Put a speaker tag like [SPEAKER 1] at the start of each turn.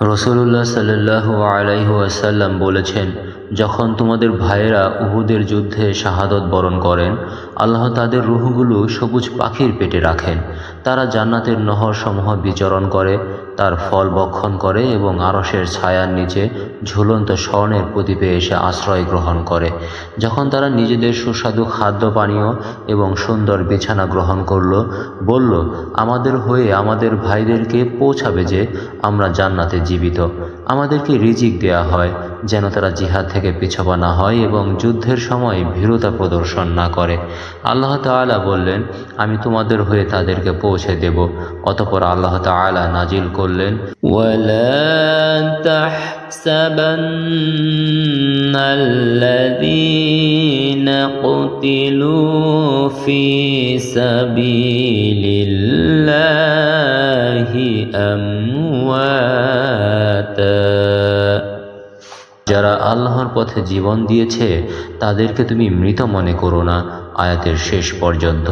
[SPEAKER 1] রসুল্লাহ সাল্লাহ আলাইহাসাল্লাম বলেছেন, যখন তোমাদের ভাইয়েরা উহুদের যুদ্ধে শাহাদত বরণ করেন, আল্লাহ তাদের রুহগুলো সবুজ পাখির পেটে রাখেন। তারা জান্নাতের নহর সমূহ বিচরণ করে তার ফল বক্ষণ করে এবং আরসের ছায়ার নিচে ঝুলন্ত স্বর্ণের প্রদীপে এসে আশ্রয় গ্রহণ করে। যখন তারা নিজেদের সুস্বাদু খাদ্য পানীয় এবং সুন্দর বিছানা গ্রহণ করল, বলল, আমাদের হয়ে আমাদের ভাইদেরকে পৌঁছাবে যে আমরা জান্নাতে জীবিত। আমাদেরকে রিজিক দেয়া হয় যেন তারা জিহাদ থেকে পিছপা না হয় এবং যুদ্ধের সময় ভীরতা প্রদর্শন না করে। আল্লাহ তাআলা বললেন, আমি তোমাদের হয়ে তাদেরকে পৌঁছে দেব। অতপর আল্লাহ তাআলা নাজিল করলেন যারা আল্লাহর পথে জীবন দিয়েছে, তাদেরকে তুমি মৃত মনে করো না, আয়াতের শেষ পর্যন্ত।